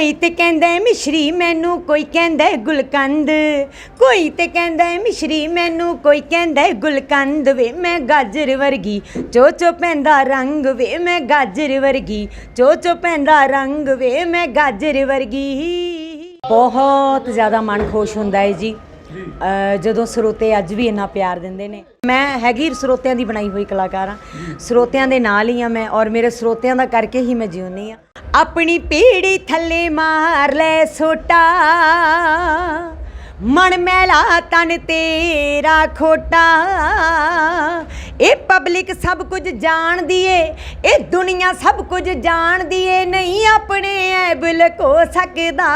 ਕੋਈ ਤੇ ਕਹਿੰਦਾ ਹੈ ਮਿਸ਼ਰੀ, ਮੈਨੂੰ ਕੋਈ ਕਹਿੰਦਾ ਹੈ ਗੁਲਕੰਦ। ਕੋਈ ਤੇ ਕਹਿੰਦਾ ਹੈ ਮਿਸ਼ਰੀ, ਮੈਨੂੰ ਕੋਈ ਕਹਿੰਦਾ ਹੈ ਗੁਲਕੰਦ ਵੇ। ਮੈਂ ਗਾਜਰ ਵਰਗੀ, ਚੋ ਚੋ ਪੈਂਦਾ ਰੰਗ ਵੇ। ਮੈਂ ਗਾਜਰ ਵਰਗੀ, ਚੋ ਚੋ ਪੈਂਦਾ ਰੰਗ ਵੇ। ਮੈਂ ਗਾਜਰ ਵਰਗੀ। ਬਹੁਤ ਜ਼ਿਆਦਾ ਮਨ ਖੁਸ਼ ਹੁੰਦਾ ਹੈ ਜੀ। ਜਦੋਂ ਸਰੋਤੇ ਅੱਜ ਵੀ ਇੰਨਾ ਪਿਆਰ ਦਿੰਦੇ ਨੇ। ਮੈਂ ਹੈਗੀ ਸਰੋਤਿਆਂ ਦੀ ਬਣਾਈ ਹੋਈ ਕਲਾਕਾਰ ਹਾਂ। ਸਰੋਤਿਆਂ ਦੇ ਨਾਲ ਹੀ ਆ ਮੈਂ ਔਰ ਮੇਰੇ ਸਰੋਤਿਆਂ ਦਾ ਕਰਕੇ ਹੀ ਮੈਂ ਜਿਉਂਦੀ ਆ ਆਪਣੀ ਪੀੜੀ ਥੱਲੇ ਮਾਰ ਲੈ ਸੋਟਾ। ਮਨ ਮੈਲਾ ਤਨ ਤੇਰਾ ਖੋਟਾ। ਇਹ ਪਬਲਿਕ ਸਭ ਕੁਝ ਜਾਣਦੀ ਏ ਇਹ ਦੁਨੀਆ ਸਭ ਕੁਝ ਜਾਣਦੀ ਏ ਨਹੀਂ ਆਪਣੇ ਐਬ ਲਕੋ ਸਕਦਾ।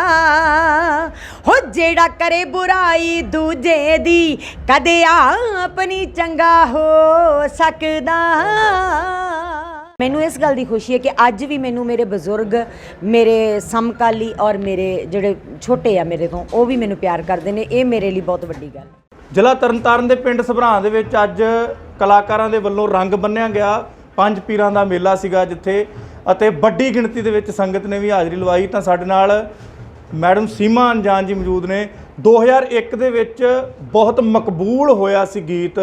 ਹੋ ਜਿਹੜਾ ਕਰੇ ਬੁਰਾਈ ਦੂਜੇ ਦੀ, ਕਦੇ ਆਪਣੀ ਚੰਗਾ ਹੋ ਸਕਦਾ। ਮੈਨੂੰ ਇਸ ਗੱਲ ਦੀ ਖੁਸ਼ੀ ਹੈ ਕਿ ਅੱਜ ਵੀ ਮੈਨੂੰ ਮੇਰੇ ਬਜ਼ੁਰਗ, ਮੇਰੇ ਸਮਕਾਲੀ ਔਰ ਮੇਰੇ ਜਿਹੜੇ ਛੋਟੇ ਆ ਮੇਰੇ ਤੋਂ, ਉਹ ਵੀ ਮੈਨੂੰ ਪਿਆਰ ਕਰਦੇ ਨੇ। ਇਹ ਮੇਰੇ ਲਈ ਬਹੁਤ ਵੱਡੀ ਗੱਲ ਹੈ। ਜ਼ਿਲ੍ਹਾ ਤਰਨਤਾਰਨ ਦੇ ਪਿੰਡ ਸਭਰਾਂ ਦੇ ਵਿੱਚ ਅੱਜ ਕਲਾਕਾਰਾਂ ਦੇ ਵੱਲੋਂ ਰੰਗ ਬੰਨਿਆ ਗਿਆ। ਪੰਜ ਪੀਰਾਂ ਦਾ ਮੇਲਾ ਸੀਗਾ ਜਿੱਥੇ, ਅਤੇ ਵੱਡੀ ਗਿਣਤੀ ਦੇ ਵਿੱਚ ਸੰਗਤ ਨੇ ਵੀ ਹਾਜ਼ਰੀ ਲਵਾਈ। ਤਾਂ ਸਾਡੇ ਨਾਲ ਮੈਡਮ ਸੀਮਾ ਅਨਜਾਨ ਜੀ ਮੌਜੂਦ ਨੇ। 2001 ਦੇ ਵਿੱਚ ਬਹੁਤ ਮਕਬੂਲ ਹੋਇਆ ਸੀ ਗੀਤ।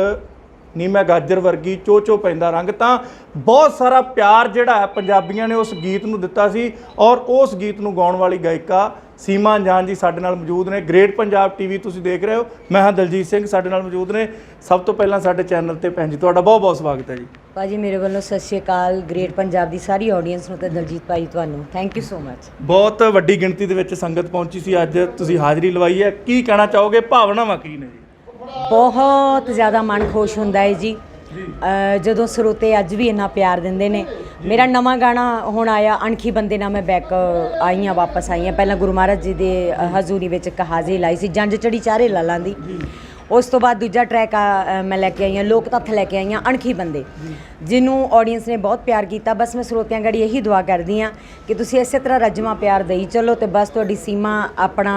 ਨੀ ਮੈਂ ਗਾਜਰ ਵਰਗੀ ਚੋ ਚੋ ਪੈਂਦਾ ਰੰਗ ਤਾਂ ਬਹੁਤ ਸਾਰਾ ਪਿਆਰ ਜਿਹੜਾ ਹੈ ਪੰਜਾਬੀਆਂ ਨੇ ਉਸ ਗੀਤ ਨੂੰ ਦਿੱਤਾ ਸੀ ਔਰ ਉਸ ਗੀਤ ਨੂੰ ਗਾਉਣ ਵਾਲੀ ਗਾਇਕਾ ਸੀਮਾ ਅੰਜਾਨ ਜੀ ਸਾਡੇ ਨਾਲ ਮੌਜੂਦ ਨੇ। ਗ੍ਰੇਟ ਪੰਜਾਬ ਟੀਵੀ ਤੁਸੀਂ ਦੇਖ ਰਹੇ ਹੋ। ਮੈਂ ਹਾਂ ਦਲਜੀਤ ਸਿੰਘ ਸਾਡੇ ਨਾਲ ਮੌਜੂਦ ਨੇ। ਸਭ ਤੋਂ ਪਹਿਲਾਂ ਸਾਡੇ ਚੈਨਲ ਤੇ ਭੈਣ ਜੀ ਤੁਹਾਡਾ ਬਹੁਤ ਬਹੁਤ ਸਵਾਗਤ ਹੈ ਜੀ। ਭਾਜੀ ਮੇਰੇ ਵੱਲੋਂ ਸਤਿ ਸ਼੍ਰੀ ਅਕਾਲ। ਗ੍ਰੇਟ ਪੰਜਾਬ ਦੀ ਸਾਰੀ ਆਡੀਅנס ਨੂੰ ਤੇ ਦਲਜੀਤ ਭਾਈ ਤੁਹਾਨੂੰ। ਥੈਂਕ ਯੂ ਸੋ ਮਚ ਬਹੁਤ ਵੱਡੀ ਗਿਣਤੀ ਦੇ ਵਿੱਚ ਸੰਗਤ ਪਹੁੰਚੀ ਸੀ। ਅੱਜ ਤੁਸੀਂ ਹਾਜ਼ਰੀ ਲਵਾਈ ਹੈ। ਕੀ ਕਹਿਣਾ ਚਾਹੋਗੇ? ਭਾਵਨਾਵਾਂ ਕੀ ਨੇ ਜੀ? ਬਹੁਤ ਜ਼ਿਆਦਾ ਮਨ ਖੁਸ਼ ਹੁੰਦਾ ਹੈ ਜੀ। ਜਦੋਂ ਸਰੋਤੇ ਅੱਜ ਵੀ ਇੰਨਾ ਪਿਆਰ ਦਿੰਦੇ ਨੇ। ਮੇਰਾ ਨਵਾਂ ਗਾਣਾ ਹੁਣ ਆਇਆ ਅਣਖੀ ਬੰਦੇ ਨਾਲ ਮੈਂ ਬੈਕ ਆਈ ਹਾਂ ਵਾਪਸ ਆਈ ਹਾਂ ਪਹਿਲਾਂ ਗੁਰੂ ਮਹਾਰਾਜ ਜੀ ਦੇ ਹਜ਼ੂਰੀ ਵਿੱਚ ਇੱਕ ਹਾਜ਼ਰੀ ਲਾਈ ਸੀ ਜੰਜ ਚੜੀ ਚਾਰੇ ਲਾਲਾਂ ਦੀ। ਉਸ ਤੋਂ ਬਾਅਦ ਦੂਜਾ ਟਰੈਕ ਮੈਂ ਲੈ ਕੇ ਆਈ ਹਾਂ ਲੋਕ ਤੱਥ ਲੈ ਕੇ ਆਈ ਹਾਂ ਅਣਖੀ ਬੰਦੇ। ਜਿਹਨੂੰ ਆਡੀਅנס ਨੇ ਬਹੁਤ ਪਿਆਰ ਕੀਤਾ ਬਸ ਮੈਂ ਸਰੋਤਿਆਂ ਗੜੀ ਇਹੀ ਦੁਆ ਕਰਦੀ ਹਾਂ ਕਿ ਤੁਸੀਂ ਇਸੇ ਤਰ੍ਹਾਂ ਰੱਜਵਾਂ ਪਿਆਰ ਦੇਈ ਚੱਲੋ ਤੇ ਬਸ ਤੁਹਾਡੀ ਸੀਮਾ ਆਪਣਾ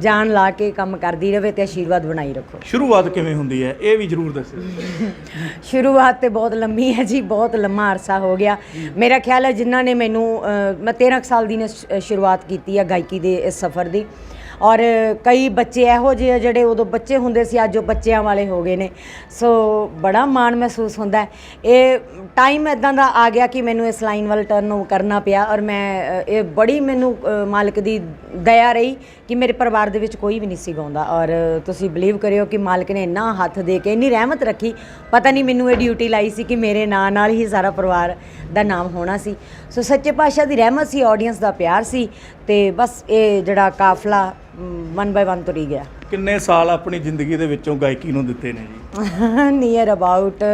ਜਾਨ ਲਾ ਕੇ ਕੰਮ ਕਰਦੀ ਰਹੇ ਤੇ ਆਸ਼ੀਰਵਾਦ ਬਣਾਈ ਰੱਖੋ। ਸ਼ੁਰੂਆਤ ਕਿਵੇਂ ਹੁੰਦੀ ਹੈ? ਇਹ ਵੀ ਜ਼ਰੂਰ ਦੱਸਿਓ। ਸ਼ੁਰੂਆਤ ਤੇ ਬਹੁਤ ਲੰਮੀ ਹੈ ਜੀ ਬਹੁਤ ਲੰਮਾ ਅਰਸਾ ਹੋ ਗਿਆ। ਮੇਰਾ ਖਿਆਲ ਹੈ ਜਿਨ੍ਹਾਂ ਨੇ ਮੈਨੂੰ ਮੈਂ 13 ਕੁ ਸਾਲ ਦੀ ਨੇ ਸ਼ੁਰੂਆਤ ਕੀਤੀ ਹੈ ਗਾਇਕੀ ਦੇ ਇਸ ਸਫ਼ਰ ਦੀ। ਔਰ ਕਈ ਬੱਚੇ ਇਹੋ ਜਿਹੇ ਆ ਜਿਹੜੇ ਉਦੋਂ ਬੱਚੇ ਹੁੰਦੇ ਸੀ, ਅੱਜ ਉਹ ਬੱਚਿਆਂ ਵਾਲੇ ਹੋ ਗਏ ਨੇ। ਸੋ ਬੜਾ ਮਾਣ ਮਹਿਸੂਸ ਹੁੰਦਾ ਇਹ ਟਾਈਮ ਇਦਾਂ ਦਾ ਆ ਗਿਆ ਕਿ ਮੈਨੂੰ ਇਸ ਲਾਈਨ ਵੱਲ ਟਰਨ ਕਰਨਾ ਪਿਆ ਔਰ ਮੈਂ, ਇਹ ਬੜੀ ਮੈਨੂੰ ਮਾਲਕ ਦੀ ਦਇਆ ਰਹੀ ਕਿ ਮੇਰੇ ਪਰਿਵਾਰ ਦੇ ਵਿੱਚ ਕੋਈ ਵੀ ਨਹੀਂ ਸੀ ਗਾਉਂਦਾ। ਔਰ ਤੁਸੀਂ ਬਲੀਵ ਕਰਿਓ ਕਿ ਮਾਲਕ ਨੇ ਇੰਨਾ ਹੱਥ ਦੇ ਕੇ ਇੰਨੀ ਰਹਿਮਤ ਰੱਖੀ। ਪਤਾ ਨਹੀਂ ਮੈਨੂੰ ਇਹ ਡਿਊਟੀ ਲਾਈ ਸੀ ਕਿ ਮੇਰੇ ਨਾਂ ਨਾਲ ਹੀ ਸਾਰਾ ਪਰਿਵਾਰ ਦਾ ਨਾਮ ਹੋਣਾ ਸੀ। ਸੋ ਸੱਚੇ ਪਾਤਸ਼ਾਹ ਦੀ ਰਹਿਮਤ ਸੀ ਆਡੀਅנס ਦਾ ਪਿਆਰ ਸੀ ਤੇ ਬਸ ਇਹ ਜਿਹੜਾ ਕਾਫਲਾ ਵਨ ਬਾਈ ਵਨ ਤੁਰੀ ਗਿਆ। ਕਿੰਨੇ ਸਾਲ ਆਪਣੀ ਜ਼ਿੰਦਗੀ ਦੇ ਵਿੱਚੋਂ ਗਾਇਕੀ ਨੂੰ ਦਿੱਤੇ ਨੇ ਜੀ? ਨੀਅਰ ਅਬਾਊਟ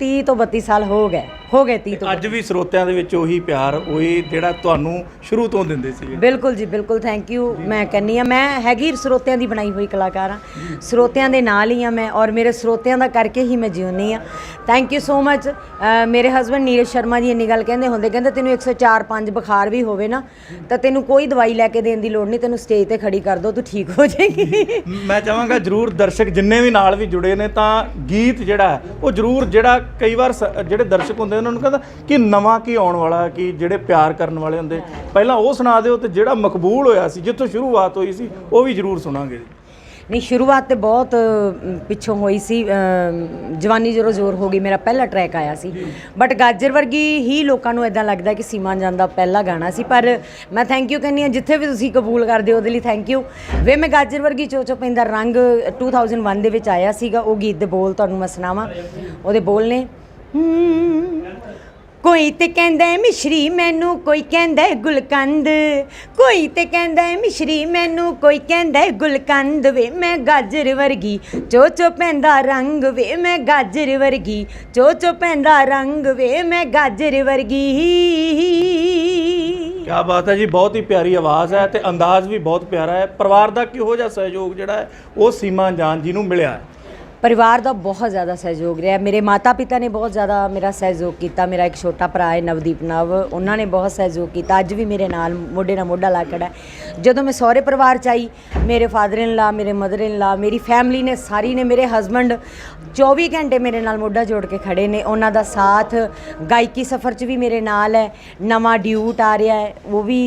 30 ਤੋਂ 32 ਸਾਲ ਹੋ ਗਏ। ਹੋ ਗਏ 30 ਤੋਂ ਅੱਜ ਵੀ ਸਰੋਤਿਆਂ ਦੇ ਵਿੱਚ ਉਹੀ ਪਿਆਰ ਉਹੀ ਜਿਹੜਾ ਤੁਹਾਨੂੰ ਸ਼ੁਰੂ ਤੋਂ ਦਿੰਦੇ ਸੀਗੇ। ਬਿਲਕੁਲ ਜੀ ਬਿਲਕੁਲ ਥੈਂਕ ਯੂ ਮੈਂ ਕਹਿੰਨੀ ਆ ਮੈਂ ਹੈਗੀ ਸਰੋਤਿਆਂ ਦੀ ਬਣਾਈ ਹੋਈ ਕਲਾਕਾਰ ਹਾਂ। ਸਰੋਤਿਆਂ ਦੇ ਨਾਲ ਹੀ ਆ ਮੈਂ ਔਰ ਮੇਰੇ ਸਰੋਤਿਆਂ ਦਾ ਕਰਕੇ ਹੀ ਮੈਂ ਜਿਉਂਦੀ ਆ ਥੈਂਕ ਯੂ ਸੋ ਮਚ ਮੇਰੇ ਹਸਬੰਡ ਨੀਰਜ ਸ਼ਰਮਾ ਜੀ ਇੰਨੀ ਗੱਲ ਕਹਿੰਦੇ ਹੁੰਦੇ ਕਹਿੰਦੇ ਤੈਨੂੰ 104 5 ਬੁਖਾਰ ਵੀ ਹੋਵੇ ਨਾ ਤਾਂ ਤੈਨੂੰ ਕੋਈ ਦਵਾਈ ਲੈ ਕੇ ਦੇਣ ਦੀ ਲੋੜ ਨਹੀਂ ਤੈਨੂੰ ਸਟੇਜ ਤੇ ਖੜੀ ਕਰ ਦੋ ਤੂੰ ਠੀਕ ਹੋ ਜਾਏਗੀ। ਮੈਂ ਚਾਹਾਂਗਾ ਜਰੂਰ ਦਰਸ਼ਕ ਜਿੰਨੇ ਵੀ ਨਾਲ ਵੀ ਜੁੜੇ ਨੇ ਤਾਂ ਗੀਤ ਜਿਹੜਾ ਉਹ ਜਰੂਰ ਜਿਹੜਾ ਕਈ ਵਾਰ ਸ- ਜਿਹੜੇ ਦਰਸ਼ਕ ਹੁੰਦੇ ਉਹਨਾਂ ਨੂੰ ਕਹਿੰਦਾ ਕਿ ਨਵਾਂ ਕੀ ਆਉਣ ਵਾਲਾ ਕਿ ਜਿਹੜੇ ਪਿਆਰ ਕਰਨ ਵਾਲੇ ਹੁੰਦੇ। ਪਹਿਲਾਂ ਉਹ ਸੁਣਾ ਦਿਓ ਤੇ ਜਿਹੜਾ ਮਕਬੂਲ ਹੋਇਆ ਸੀ ਜਿੱਥੋਂ ਸ਼ੁਰੂਆਤ ਹੋਈ ਸੀ ਉਹ ਵੀ ਜਰੂਰ ਸੁਣਾਂਗੇ। ਨਹੀਂ ਸ਼ੁਰੂਆਤ ਤੇ ਬਹੁਤ ਪਿੱਛੋਂ ਹੋਈ ਸੀ ਜਵਾਨੀ ਜਦੋਂ ਜ਼ੋਰ ਹੋ ਗਈ ਮੇਰਾ ਪਹਿਲਾ ਟਰੈਕ ਆਇਆ ਸੀ। ਬਟ ਗਾਜਰ ਵਰਗੀ ਹੀ ਲੋਕਾਂ ਨੂੰ ਇਦਾਂ ਲੱਗਦਾ ਕਿ ਸੀਮਾ ਜਾਨ ਦਾ ਪਹਿਲਾ ਗਾਣਾ ਸੀ ਪਰ ਮੈਂ ਥੈਂਕ ਯੂ ਕਹਿੰਦੀ ਹਾਂ ਜਿੱਥੇ ਵੀ ਤੁਸੀਂ ਕਬੂਲ ਕਰਦੇ ਹੋ ਉਹਦੇ ਲਈ ਥੈਂਕ ਯੂ ਵੇ ਮੈਂ ਗਾਜਰ ਵਰਗੀ ਚੋਚੋ ਪੈਂਦਾ ਰੰਗ 2001 ਦੇ ਵਿੱਚ ਆਇਆ ਸੀਗਾ ਉਹ ਗੀਤ ਦੇ ਬੋਲ ਤੁਹਾਨੂੰ ਮੈਂ ਸੁਣਾਵਾਂ। ਉਹਦੇ ਬੋਲ ਨੇ। ਕੋਈ ਤੇ ਕਹਿੰਦਾ ਹੈ ਮਿਸ਼ਰੀ ਮੈਨੂੰ, ਕੋਈ ਕਹਿੰਦਾ ਹੈ ਗੁਲਕੰਦ। ਕੋਈ ਤੇ ਕਹਿੰਦਾ ਹੈ ਮਿਸ਼ਰੀ ਮੈਨੂੰ, ਕੋਈ ਕਹਿੰਦਾ ਹੈ ਗੁਲਕੰਦ ਵੇ। ਮੈਂ ਗਾਜਰ ਵਰਗੀ ਚੋ ਚੋ ਪੈਂਦਾ ਰੰਗ ਵੇ। ਮੈਂ ਗਾਜਰ ਵਰਗੀ ਚੋ ਚੋ ਪੈਂਦਾ ਰੰਗ ਵੇ। ਮੈਂ ਗਾਜਰ ਵਰਗੀ। ਕਿਆ ਬਾਤ ਹੈ ਜੀ, ਬਹੁਤ ਹੀ ਪਿਆਰੀ ਆਵਾਜ਼ ਹੈ ਤੇ ਅੰਦਾਜ਼ ਵੀ ਬਹੁਤ ਪਿਆਰਾ ਹੈ। ਪਰਿਵਾਰ ਦਾ ਕਿਹੋ ਜਿਹਾ ਸਹਿਯੋਗ ਜਿਹੜਾ ਹੈ, ਉਹ ਸੀਮਾ ਜਾਨ ਜੀ ਨੂੰ ਮਿਲਿਆ ਹੈ। ਪਰਿਵਾਰ ਦਾ ਬਹੁਤ ਜ਼ਿਆਦਾ ਸਹਿਯੋਗ ਰਿਹਾ। ਮੇਰੇ ਮਾਤਾ ਪਿਤਾ ਨੇ ਬਹੁਤ ਜ਼ਿਆਦਾ ਮੇਰਾ ਸਹਿਯੋਗ ਕੀਤਾ। ਮੇਰਾ ਇੱਕ ਛੋਟਾ ਭਰਾ ਹੈ, ਨਵਦੀਪ ਨਵ। ਉਹਨਾਂ ਨੇ ਬਹੁਤ ਸਹਿਯੋਗ ਕੀਤਾ। ਅੱਜ ਵੀ ਮੇਰੇ ਨਾਲ ਮੋਢੇ ਨਾਲ ਮੋਢਾ ਲਾ ਖੜਾ ਜਦੋਂ ਮੈਂ ਸਹੁਰੇ ਪਰਿਵਾਰ ਚ ਆਈ, ਮੇਰੇ ਫਾਦਰ ਇਨ ਲਾ ਮੇਰੇ ਮਦਰ ਇਨ ਲਾ ਮੇਰੀ ਫੈਮਿਲੀ ਨੇ ਸਾਰੀ ਨੇ ਮੇਰੇ ਹਸਬੰਡ 24 ਘੰਟੇ ਮੇਰੇ ਨਾਲ ਮੋਢਾ ਜੋੜ ਕੇ ਖੜੇ ਨੇ। ਉਹਨਾਂ ਦਾ ਸਾਥ ਗਾਇਕੀ ਸਫ਼ਰ 'ਚ ਵੀ ਮੇਰੇ ਨਾਲ ਹੈ। ਨਵਾਂ ਡਿਊਟ ਆ ਰਿਹਾ ਹੈ। ਉਹ ਵੀ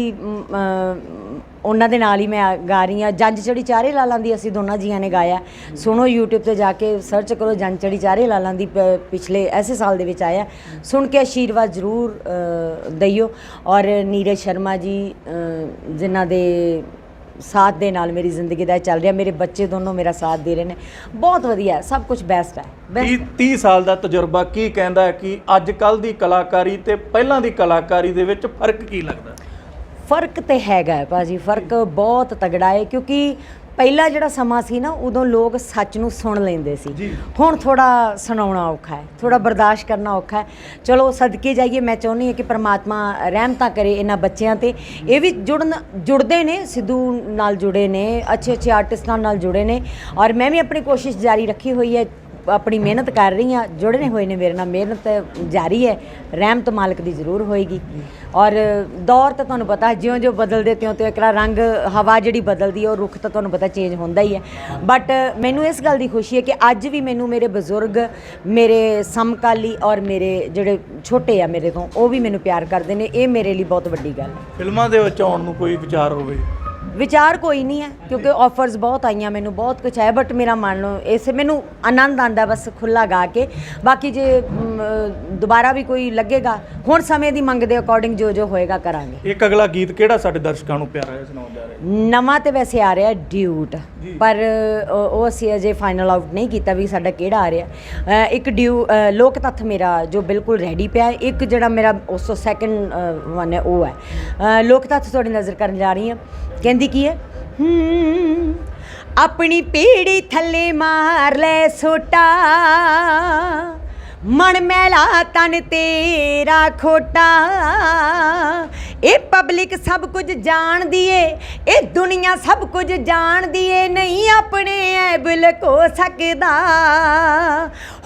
ਉਹਨਾਂ ਦੇ ਨਾਲ ਹੀ ਮੈਂ ਗਾ ਰਹੀ ਹਾਂ। ਜੰਜ ਚੜੀ ਚਾਰੇ ਲਾਲਾਂ ਦੀ ਅਸੀਂ ਦੋਨਾਂ ਜੀਆਂ ਨੇ ਗਾਇਆ। ਸੁਣੋ YouTube ਤੇ ਜਾ ਕੇ ਸਰਚ ਕਰੋ ਜੰਜ ਚੜੀ ਚਾਰੇ ਲਾਲਾਂ ਦੀ ਪਿਛਲੇ ਐਸੇ ਸਾਲ ਦੇ ਵਿੱਚ ਆਇਆ। ਸੁਣ ਕੇ ਆਸ਼ੀਰਵਾਦ ਜ਼ਰੂਰ ਅ, ਦਈਓ। ਔਰ ਨੀਰਜ ਸ਼ਰਮਾ ਜੀ ਜਿਨ੍ਹਾਂ ਦੇ ਸਾਥ ਦੇ ਨਾਲ ਮੇਰੀ ਜ਼ਿੰਦਗੀ ਦਾ ਇਹ ਚੱਲ ਰਿਹਾ। ਮੇਰੇ ਬੱਚੇ ਦੋਨੋਂ ਮੇਰਾ ਸਾਥ ਦੇ ਰਹੇ ਨੇ। ਬਹੁਤ ਵਧੀਆ ਸਭ ਕੁਝ ਬੈਸਟ ਹੈ। ਬੈਸਟ 30 30 ਸਾਲ ਦਾ ਤਜਰਬਾ ਕੀ ਕਹਿੰਦਾ ਹੈ ਕਿ ਅੱਜ ਕੱਲ ਦੀ ਕਲਾਕਾਰੀ ਤੇ ਪਹਿਲਾਂ ਦੀ ਕਲਾਕਾਰੀ ਦੇ ਵਿੱਚ ਫ਼ਰਕ ਕੀ ਲੱਗਦਾ? ਫ਼ਰਕ ਤੇ ਹੈਗਾ ਹੈ ਭਾਜੀ ਫ਼ਰਕ ਬਹੁਤ ਤਗੜਾ ਹੈ ਕਿਉਂਕਿ ਪਹਿਲਾ ਜਿਹੜਾ ਸਮਾਂ ਸੀ ਨਾ ਉਦੋਂ ਲੋਕ ਸੱਚ ਨੂੰ ਸੁਣ ਲੈਂਦੇ ਸੀ। ਹੁਣ ਥੋੜਾ ਸੁਣਾਉਣਾ ਔਖਾ ਹੈ ਥੋੜਾ ਬਰਦਾਸ਼ਤ ਕਰਨਾ ਔਖਾ ਹੈ। ਚਲੋ ਸਦਕੇ ਜਾਈਏ ਮੈਂ ਚਾਹੁੰਦੀ ਹਾਂ ਕਿ ਪ੍ਰਮਾਤਮਾ ਰਹਿਮਤਾਂ ਕਰੇ ਇਹਨਾਂ ਬੱਚਿਆਂ ਤੇ। ਇਹ ਵੀ ਜੁੜਨ ਜੁੜਦੇ ਨੇ ਸਿੱਧੂ ਨਾਲ ਜੁੜੇ ਨੇ ਅੱਛੇ ਅੱਛੇ ਆਰਟਿਸਟਾਂ ਨਾਲ ਜੁੜੇ ਨੇ। ਔਰ ਮੈਂ ਵੀ ਆਪਣੀ ਕੋਸ਼ਿਸ਼ ਜਾਰੀ ਰੱਖੀ ਹੋਈ ਹੈ ਆਪਣੀ ਮਿਹਨਤ ਕਰ ਰਹੀ ਹਾਂ ਜੁੜਨੇ ਹੋਏ ਨੇ ਮੇਰੇ ਨਾਲ, ਮਿਹਨਤ ਜਾਰੀ ਹੈ, ਰਹਿਮਤ ਮਾਲਕ ਦੀ ਜ਼ਰੂਰ ਹੋਏਗੀ। ਔਰ ਦੌਰ ਤਾਂ ਤੁਹਾਨੂੰ ਪਤਾ ਜਿਉਂ ਜਿਉਂ ਬਦਲਦੇ ਤਿਉਂ ਤਿਉਂ ਇੱਕ ਰੰਗ, ਹਵਾ ਜਿਹੜੀ ਬਦਲਦੀ ਹੈ, ਉਹ ਰੁੱਖ ਤਾਂ ਤੁਹਾਨੂੰ ਪਤਾ ਚੇਂਜ ਹੁੰਦਾ ਹੀ ਹੈ। ਬਟ ਮੈਨੂੰ ਇਸ ਗੱਲ ਦੀ ਖੁਸ਼ੀ ਹੈ ਕਿ ਅੱਜ ਵੀ ਮੈਨੂੰ ਮੇਰੇ ਬਜ਼ੁਰਗ, ਮੇਰੇ ਸਮਕਾਲੀ ਔਰ ਮੇਰੇ ਜਿਹੜੇ ਛੋਟੇ ਆ ਮੇਰੇ ਤੋਂ, ਉਹ ਵੀ ਮੈਨੂੰ ਪਿਆਰ ਕਰਦੇ ਨੇ। ਇਹ ਮੇਰੇ ਲਈ ਬਹੁਤ ਵੱਡੀ ਗੱਲ ਹੈ। ਫਿਲਮਾਂ ਦੇ ਵਿੱਚ ਆਉਣ ਨੂੰ ਕੋਈ ਵਿਚਾਰ ਹੋਵੇ? ਵਿਚਾਰ ਕੋਈ ਨਹੀਂ ਹੈ ਕਿਉਂਕਿ ਆਫਰਸ ਬਹੁਤ ਆਈਆਂ ਮੈਨੂੰ ਬਹੁਤ ਕੁਝ ਹੈ ਬਟ ਮੇਰਾ ਮਨ ਨੂੰ ਇਸੇ ਮੈਨੂੰ ਆਨੰਦ ਆਂਦਾ ਬਸ ਖੁੱਲਾ ਗਾ ਕੇ। ਬਾਕੀ ਜੇ ਦੁਬਾਰਾ ਵੀ ਕੋਈ ਲੱਗੇਗਾ ਹੁਣ ਸਮੇਂ ਦੀ ਮੰਗ ਦੇ ਅਕੋਰਡਿੰਗ ਜੋ ਜੋ ਹੋਏਗਾ ਕਰਾਂਗੇ। ਇੱਕ ਅਗਲਾ ਗੀਤ ਕਿਹੜਾ ਸਾਡੇ ਦਰਸ਼ਕਾਂ ਨੂੰ ਪਿਆਰਾ ਹੈ ਸੁਣਾਉਣ ਜਾ ਰਹੇ ਨਵਾਂ ਤੇ ਵੈਸੇ ਆ ਰਿਹਾ ਡਿਊਟ ਪਰ ਉਹ ਅਸੀਂ ਅਜੇ ਫਾਈਨਲ ਆਊਟ ਨਹੀਂ ਕੀਤਾ ਵੀ ਸਾਡਾ ਕਿਹੜਾ ਆ ਰਿਹਾ। ਇੱਕ ਡਿਊ ਲੋਕ ਤੱਥ ਮੇਰਾ ਜੋ ਬਿਲਕੁਲ ਰੈਡੀ ਪਿਆ। ਇੱਕ ਜਿਹੜਾ ਮੇਰਾ ਉਸ ਤੋਂ ਸੈਕੰਡ ਵਨ ਹੈ ਉਹ ਹੈ। ਲੋਕ ਤੱਥ ਤੁਹਾਡੀ ਨਜ਼ਰ ਕਰਨ ਜਾ ਰਹੀ ਹਾਂ। ਕਹਿੰਦੀ ਕੀ ਹੈ? ਹਮ, ਆਪਣੀ ਪੀੜੀ ਥੱਲੇ ਮਾਰ ਲੈ ਸੋਟਾ। ਮਨ ਮੈਲਾ ਤਨ ਤੇਰਾ ਖੋਟਾ। ਇਹ ਪਬਲਿਕ ਸਭ ਕੁਝ ਜਾਣਦੀ ਏ ਇਹ ਦੁਨੀਆ ਸਭ ਕੁਝ ਜਾਣਦੀ ਏ ਨਹੀਂ ਆਪਣੇ ਐਬ ਲਕੋ ਸਕਦਾ।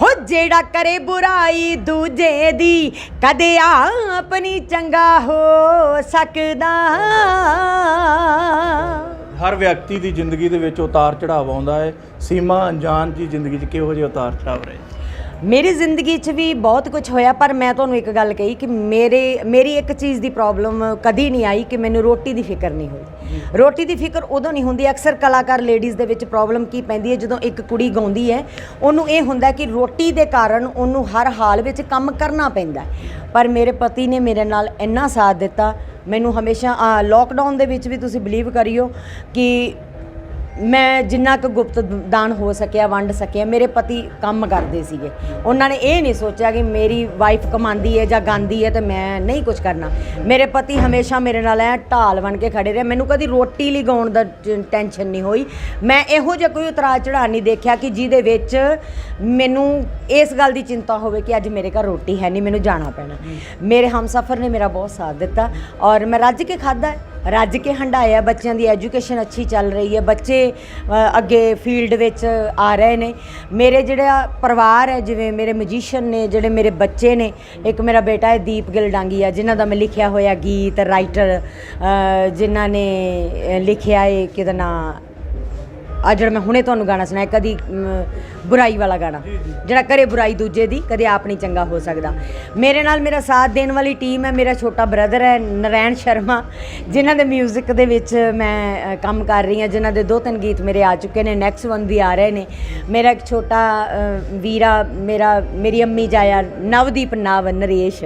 ਹੋ ਜਿਹੜਾ ਕਰੇ ਬੁਰਾਈ ਦੂਜੇ ਦੀ, ਕਦੇ ਆਪਣੀ ਚੰਗਾ ਹੋ ਸਕਦਾ। ਹਰ ਵਿਅਕਤੀ ਦੀ ਜ਼ਿੰਦਗੀ ਦੇ ਵਿੱਚ ਉਤਾਰ ਚੜਾਵ ਆਉਂਦਾ ਹੈ। ਸੀਮਾ ਅਣਜਾਨ ਦੀ ਜ਼ਿੰਦਗੀ 'ਚ ਕਿਹੋ ਜਿਹੇ ਉਤਾਰ ਚੜਾਵ ਰਹੇ? ਮੇਰੀ ਜ਼ਿੰਦਗੀ 'ਚ ਵੀ ਬਹੁਤ ਕੁਝ ਹੋਇਆ ਪਰ ਮੈਂ ਤੁਹਾਨੂੰ ਇੱਕ ਗੱਲ ਕਹੀ ਕਿ ਮੇਰੇ ਮੇਰੀ ਇੱਕ ਚੀਜ਼ ਦੀ ਪ੍ਰੋਬਲਮ ਕਦੀ ਨਹੀਂ ਆਈ ਕਿ ਮੈਨੂੰ ਰੋਟੀ ਦੀ ਫਿਕਰ ਨਹੀਂ ਹੋਈ ਰੋਟੀ ਦੀ ਫਿਕਰ ਉਦੋਂ ਨਹੀਂ ਹੁੰਦੀ ਅਕਸਰ ਕਲਾਕਾਰ ਲੇਡੀਜ਼ ਦੇ ਵਿੱਚ ਪ੍ਰੋਬਲਮ ਕੀ ਪੈਂਦੀ ਹੈ ਜਦੋਂ ਇੱਕ ਕੁੜੀ ਗਾਉਂਦੀ ਹੈ ਉਹਨੂੰ ਇਹ ਹੁੰਦਾ ਕਿ ਰੋਟੀ ਦੇ ਕਾਰਨ ਉਹਨੂੰ ਹਰ ਹਾਲ ਵਿੱਚ ਕੰਮ ਕਰਨਾ ਪੈਂਦਾ। ਪਰ ਮੇਰੇ ਪਤੀ ਨੇ ਮੇਰੇ ਨਾਲ ਇੰਨਾ ਸਾਥ ਦਿੱਤਾ ਮੈਨੂੰ ਹਮੇਸ਼ਾ ਲੋਕਡਾਊਨ ਦੇ ਵਿੱਚ ਵੀ ਤੁਸੀਂ ਬਲੀਵ ਕਰਿਓ ਕਿ ਮੈਂ ਜਿੰਨਾ ਕੁ ਗੁਪਤ ਦਾਨ ਹੋ ਸਕਿਆ, ਵੰਡ ਸਕਿਆ, ਮੇਰੇ ਪਤੀ ਕੰਮ ਕਰਦੇ ਸੀਗੇ। ਉਹਨਾਂ ਨੇ ਇਹ ਨਹੀਂ ਸੋਚਿਆ ਕਿ ਮੇਰੀ ਵਾਈਫ ਕਮਾਉਂਦੀ ਹੈ ਜਾਂ ਗਾਉਂਦੀ ਹੈ ਤੇ ਮੈਂ ਨਹੀਂ ਕੁਝ ਕਰਨਾ। ਮੇਰੇ ਪਤੀ ਹਮੇਸ਼ਾ ਮੇਰੇ ਨਾਲ ਐ ਢਾਲ ਬਣ ਕੇ ਖੜੇ ਰਹੇ। ਮੈਨੂੰ ਕਦੀ ਰੋਟੀ ਲਈ ਗਾਉਣ ਦਾ ਟੈਨਸ਼ਨ ਨਹੀਂ ਹੋਈ। ਮੈਂ ਇਹੋ ਜਿਹਾ ਕੋਈ ਉਤਰਾਅ ਚੜ੍ਹਾਅ ਨਹੀਂ ਦੇਖਿਆ ਕਿ ਜਿਹਦੇ ਵਿੱਚ ਮੈਨੂੰ ਇਸ ਗੱਲ ਦੀ ਚਿੰਤਾ ਹੋਵੇ ਕਿ ਅੱਜ ਮੇਰੇ ਘਰ ਰੋਟੀ ਹੈ ਨਹੀਂ, ਮੈਨੂੰ ਜਾਣਾ ਪੈਣਾ। ਮੇਰੇ ਹਮਸਫਰ ਨੇ ਮੇਰਾ ਬਹੁਤ ਸਾਥ ਦਿੱਤਾ ਔਰ ਮੈਂ ਰੱਜ ਕੇ ਖਾਦਾ ਰੱਜ ਕੇ ਹੰਡਾਇਆ ਬੱਚਿਆਂ ਦੀ ਐਜੂਕੇਸ਼ਨ ਅੱਛੀ ਚੱਲ ਰਹੀ ਹੈ, ਬੱਚੇ ਅੱਗੇ ਫੀਲਡ ਵਿੱਚ ਆ ਰਹੇ ਨੇ। ਮੇਰੇ ਜਿਹੜਾ ਪਰਿਵਾਰ ਹੈ, ਜਿਵੇਂ ਮੇਰੇ ਮਜੀਸ਼ੀਅਨ ਨੇ, ਜਿਹੜੇ ਮੇਰੇ ਬੱਚੇ ਨੇ, ਇੱਕ ਮੇਰਾ ਬੇਟਾ ਹੈ ਦੀਪ ਗਿਲ ਆ, ਜਿਨ੍ਹਾਂ ਦਾ ਮੈਂ ਲਿਖਿਆ ਹੋਇਆ ਗੀਤ ਰਾਈਟਰ ਜਿਨ੍ਹਾਂ ਨੇ ਲਿਖਿਆ ਹੈ ਕਿਹਦਾ ਨਾਂ ਆ ਜਿਹੜਾ ਮੈਂ ਹੁਣੇ ਤੁਹਾਨੂੰ ਗਾਣਾ ਸੁਣਾਇਆ, ਕਦੀ ਬੁਰਾਈ ਵਾਲਾ ਗਾਣਾ। ਜਿਹੜਾ ਕਰੇ ਬੁਰਾਈ ਦੂਜੇ ਦੀ ਕਦੇ ਆਪ ਨਹੀਂ ਚੰਗਾ ਹੋ ਸਕਦਾ। ਮੇਰੇ ਨਾਲ ਮੇਰਾ ਸਾਥ ਦੇਣ ਵਾਲੀ ਟੀਮ ਹੈ ਮੇਰਾ ਛੋਟਾ ਬ੍ਰਦਰ ਹੈ ਨਰੈਣ ਸ਼ਰਮਾ ਜਿਨ੍ਹਾਂ ਦੇ 뮤직 ਦੇ ਵਿੱਚ ਮੈਂ ਕੰਮ ਕਰ ਰਹੀ ਹਾਂ ਜਿਨ੍ਹਾਂ ਦੇ ਦੋ ਤਿੰਨ ਗੀਤ ਮੇਰੇ ਆ ਚੁੱਕੇ ਨੇ ਨੈਕਸਟ ਵਨ ਵੀ ਆ ਰਹੇ ਨੇ। ਮੇਰਾ ਇੱਕ ਛੋਟਾ ਵੀਰਾ ਮੇਰਾ ਮੇਰੀ ਅੰਮੀ ਜਾਇਆ ਨਵਦੀਪ ਨਵ ਨਰੇਸ਼।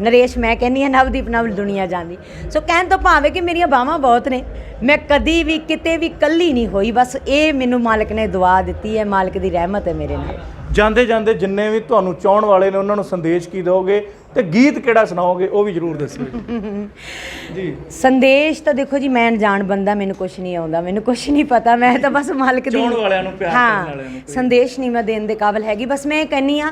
ਨਰੇਸ਼ ਮੈਂ ਕਹਿੰਦੀ ਹਾਂ ਨਵਦੀਪ ਨਵ ਦੁਨੀਆ ਜਾਂਦੀ। ਸੋ ਕਹਿਣ ਤੋਂ ਭਾਵੇਂ ਕਿ ਮੇਰੀਆਂ ਬਾਹਾਂ ਬਹੁਤ ਨੇ ਮੈਂ ਕਦੀ ਵੀ ਕਿਤੇ ਵੀ ਕੱਲੀ ਨਹੀਂ ਹੋਈ ਬਸ ਇਹ ਮੈਨੂੰ ਮਾਲਕ ਨੇ ਦੁਆ ਦਿੱਤੀ ਹੈ ਮਾਲਕ ਦੀ ਰਹਿਮਤ ਹੈ ਮੇਰੇ ਨਾਲ। ਜਾਂਦੇ ਜਾਂਦੇ ਜਿੰਨੇ ਵੀ ਤੁਹਾਨੂੰ ਚਾਹਣ ਵਾਲੇ ਨੇ ਉਹਨਾਂ ਨੂੰ ਸੰਦੇਸ਼ ਕੀ ਦਿਓਗੇ ਤੇ ਗੀਤ ਕਿਹੜਾ ਸੁਣਾਓਗੇ ਉਹ ਵੀ ਜਰੂਰ ਦੱਸਿਓ ਜੀ। ਸੰਦੇਸ਼ ਤਾਂ ਦੇਖੋ ਜੀ ਮੈਂ ਅਣਜਾਣ ਬੰਦਾ ਮੈਨੂੰ ਕੁਝ ਨਹੀਂ ਆਉਂਦਾ ਮੈਨੂੰ ਕੁਝ ਨਹੀਂ ਪਤਾ ਮੈਂ ਤਾਂ ਬਸ ਮਾਲਕ ਦੀ ਚਾਹੁਣ ਵਾਲਿਆਂ ਨੂੰ ਪਿਆਰ ਕਰਨ ਵਾਲਿਆਂ ਨੂੰ। ਸੰਦੇਸ਼ ਨਹੀਂ ਮੈਂ ਦੇਣ ਦੇ ਕਾਬਿਲ ਹੈਗੀ। ਬਸ ਮੈਂ ਇਹ ਕਹਿੰਨੀ ਆ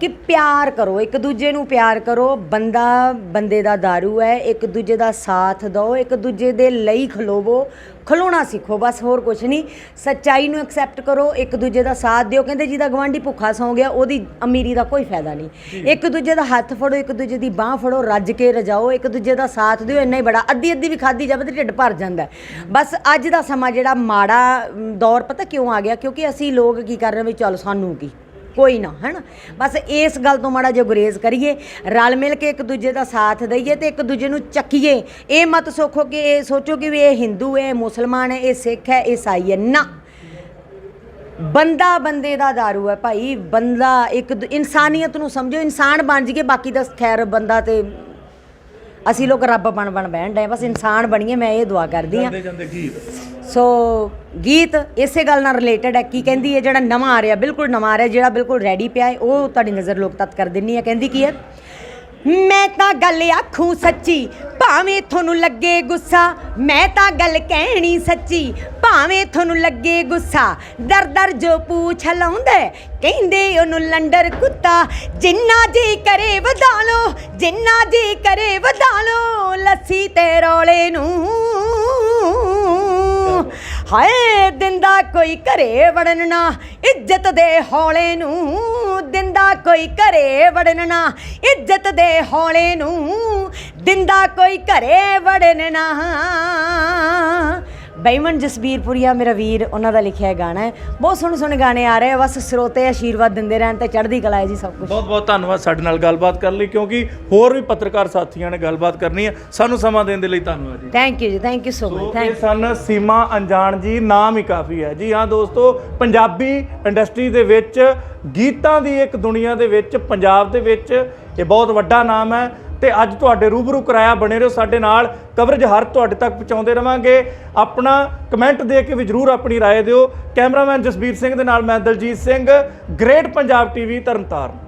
ਕਿ ਪਿਆਰ ਕਰੋ ਇੱਕ ਦੂਜੇ ਨੂੰ ਪਿਆਰ ਕਰੋ। ਬੰਦਾ ਬੰਦੇ ਦਾ दारू ਹੈ ਇੱਕ ਦੂਜੇ ਦਾ ਸਾਥ ਦਿਓ ਇੱਕ ਦੂਜੇ ਦੇ ਲਈ ਖਲੋਵੋ ਖਲੋਣਾ ਸਿੱਖੋ ਬਸ ਹੋਰ ਕੁਝ ਨਹੀਂ। ਸੱਚਾਈ ਨੂੰ ਐਕਸੈਪਟ ਕਰੋ ਇੱਕ ਦੂਜੇ ਦਾ ਸਾਥ ਦਿਓ। ਕਹਿੰਦੇ ਜਿਹਦਾ ਗਵਾਂਢੀ ਭੁੱਖਾ ਸੌਂ ਗਿਆ ਉਹਦੀ ਅਮੀਰੀ ਦਾ ਕੋਈ ਫਾਇਦਾ ਨਹੀਂ। ਇੱਕ ਦੂਜੇ ਦਾ ਹੱਥ ਫੜੋ ਇੱਕ ਦੂਜੇ ਦੀ ਬਾਹ ਫੜੋ ਰੱਜ ਕੇ ਰਜਾਓ। ਇੱਕ ਦੂਜੇ ਦਾ ਸਾਥ ਦਿਓ ਇੰਨਾ ਹੀ ਬੜਾ। ਅੱਧੀ ਅੱਧੀ ਵੀ ਖਾਦੀ ਜਾਵੇ ਤੇ ਢਿੱਡ ਭਰ ਜਾਂਦਾ। ਬਸ ਅੱਜ ਦਾ ਸਮਾਂ ਜਿਹੜਾ ਮਾੜਾ ਦੌਰ ਪਤਾ ਕਿਉਂ ਆ ਗਿਆ? ਕਿਉਂਕਿ ਅਸੀਂ ਲੋਕ ਕੀ ਕਰ ਰਹੇ ਵੀ ਚੱਲ ਸਾਨੂੰ ਕੀ? ਕੋਈ ਨਾ, ਹੈਨਾ? ਬਸ ਇਸ ਗੱਲ ਤੋਂ ਮਾੜਾ ਜਿਹਾ ਗੁਰੇਜ਼ ਕਰੀਏ, ਰਲ ਮਿਲ ਕੇ ਇੱਕ ਦੂਜੇ ਦਾ ਸਾਥ ਦਈਏ ਤੇ ਇੱਕ ਦੂਜੇ ਨੂੰ ਚੱਕੀਏ। ਇਹ ਮਤ ਸੋਖੋ ਕਿ ਇਹ ਸੋਚੋ ਕਿ ਵੀ ਇਹ ਹਿੰਦੂ ਹੈ, ਇਹ ਮੁਸਲਮਾਨ ਹੈ, ਇਹ ਸਿੱਖ ਹੈ, ਇਹ ਈਸਾਈ ਹੈ। ਨਾ। ਬੰਦਾ ਬੰਦੇ ਦਾ दारू ਹੈ ਭਾਈ। ਬੰਦਾ ਇੱਕ ਇਨਸਾਨੀਅਤ ਨੂੰ ਸਮਝੋ, ਇਨਸਾਨ ਬਣ ਜੀਏ, ਬਾਕੀ ਦਾ ਖੈਰ ਬੰਦਾ ਤੇ ਅਸੀਂ ਲੋਕ ਰੱਬ ਬਣ ਬਣ ਬਹਿਣ ਡਏ ਬਸ ਇਨਸਾਨ ਬਣੀਏ, ਮੈਂ ਇਹ ਦੁਆ ਕਰਦੀ ਹਾਂ। ਸੋ ਗੀਤ ਇਸੇ ਗੱਲ ਨਾਲ ਰਿਲੇਟਡ ਹੈ, ਕੀ ਕਹਿੰਦੀ ਹੈ, ਜਿਹੜਾ ਨਵਾਂ ਆ ਰਿਹਾ, ਬਿਲਕੁਲ ਨਵਾਂ ਆ ਰਿਹਾ, ਜਿਹੜਾ ਬਿਲਕੁਲ ਰੈਡੀ ਪਿਆ ਹੈ, ਉਹ ਤੁਹਾਡੀ ਨਜ਼ਰ ਲੋਕ ਤੱਕ ਕਰ ਦਿੰਨੀ ਹੈ। ਕਹਿੰਦੀ ਕੀ ਹੈ? ਮੈਂ ਤਾਂ ਗੱਲ ਆਖੂ ਸੱਚੀ, ਭਾਵੇਂ ਤੁਹਾਨੂੰ ਲੱਗੇ ਗੁੱਸਾ, ਮੈਂ ਤਾਂ ਗੱਲ ਕਹਿਣੀ ਸੱਚੀ, ਭਾਵੇਂ ਤੁਹਾਨੂੰ ਲੱਗੇ ਗੁੱਸਾ, ਦਰ ਦਰ ਜੋ ਪੂਛ ਲਾਉਂਦਾ ਕਹਿੰਦੇ ਉਹਨੂੰ ਲੰਡਰ ਕੁੱਤਾ, ਜਿੰਨਾ ਜੀ ਕਰੇ ਵਧਾ ਲੋ ਜਿੰਨਾ ਜੀ ਕਰੇ ਵਧਾ ਲੋ ਲੱਸੀ ਤੇ ਰੋਲੇ ਨੂੰ ਹਾਏ, ਦਿੰਦਾ ਕੋਈ ਘਰੇ ਵੜਨ ਨਾ ਇੱਜ਼ਤ ਦੇ ਹੌਲੇ ਨੂੰ, ਦਿੰਦਾ ਕੋਈ ਘਰੇ ਵੜਨ ਨਾ ਇੱਜ਼ਤ ਦੇ ਹੌਲੇ ਨੂੰ, ਦਿੰਦਾ ਕੋਈ ਘਰੇ ਵੜਨ ਨਾ ਬੇਈਮਨ ਜਸਬੀਰਪੁਰੀਆ ਮੇਰਾ ਵੀਰ ਉਹਨਾਂ ਦਾ ਲਿਖਿਆ ਗਾਣਾ ਹੈ। ਬਹੁਤ ਸੋਹਣੇ ਸੋਹਣੇ ਗਾਣੇ ਆ ਰਹੇ ਆ ਬਸ ਸਰੋਤੇ ਆਸ਼ੀਰਵਾਦ ਦਿੰਦੇ ਰਹਿਣ ਤੇ ਚੜ੍ਹਦੀ ਕਲਾ ਹੈ ਜੀ ਸਭ ਕੁਝ ਬਹੁਤ ਬਹੁਤ ਧੰਨਵਾਦ ਸਾਡੇ ਨਾਲ ਗੱਲਬਾਤ ਕਰਨ ਲਈ ਕਿਉਂਕਿ ਹੋਰ ਵੀ ਪੱਤਰਕਾਰ ਸਾਥੀਆਂ ਨੇ ਗੱਲਬਾਤ ਕਰਨੀ ਹੈ। ਸਾਨੂੰ ਸਮਾਂ ਦੇਣ ਦੇ ਲਈ ਧੰਨਵਾਦ ਜੀ। ਥੈਂਕ ਯੂ ਜੀ thank you so so much ਇਹ ਥੈਂਕ ਸਨ ਸੀਮਾ ਅਣਜਾਣ ਜੀ ਨਾਮ ਹੀ ਕਾਫੀ ਹੈ। ਜੀ ਹਾਂ ਦੋਸਤੋ ਪੰਜਾਬੀ ਇੰਡਸਟਰੀ ਦੇ ਵਿੱਚ ਗੀਤਾਂ ਦੀ ਇੱਕ ਦੁਨੀਆ ਦੇ ਵਿੱਚ ਪੰਜਾਬ ਦੇ ਵਿੱਚ ਇਹ ਬਹੁਤ ਵੱਡਾ ਨਾਮ ਹੈ। ਤੇ ਅੱਜ ਤੁਹਾਡੇ ਰੂਬਰੂ ਕਰਾਇਆ ਬਣੇ ਰਹੋ ਸਾਡੇ ਨਾਲ ਕਵਰੇਜ ਹਰ ਤੁਹਾਡੇ ਤੱਕ ਪਹੁੰਚਾਉਂਦੇ ਰਵਾਂਗੇ ਆਪਣਾ ਕਮੈਂਟ ਦੇ ਕੇ ਵੀ ਜਰੂਰ ਆਪਣੀ رائے ਦਿਓ ਕੈਮਰਾਮੈਨ ਜਸਬੀਰ ਸਿੰਘ ਦੇ ਨਾਲ ਮੈਂ ਦਲਜੀਤ ਸਿੰਘ ਗ੍ਰੇਟ ਪੰਜਾਬ ਟੀਵੀ ਤਰਨਤਾਰਨ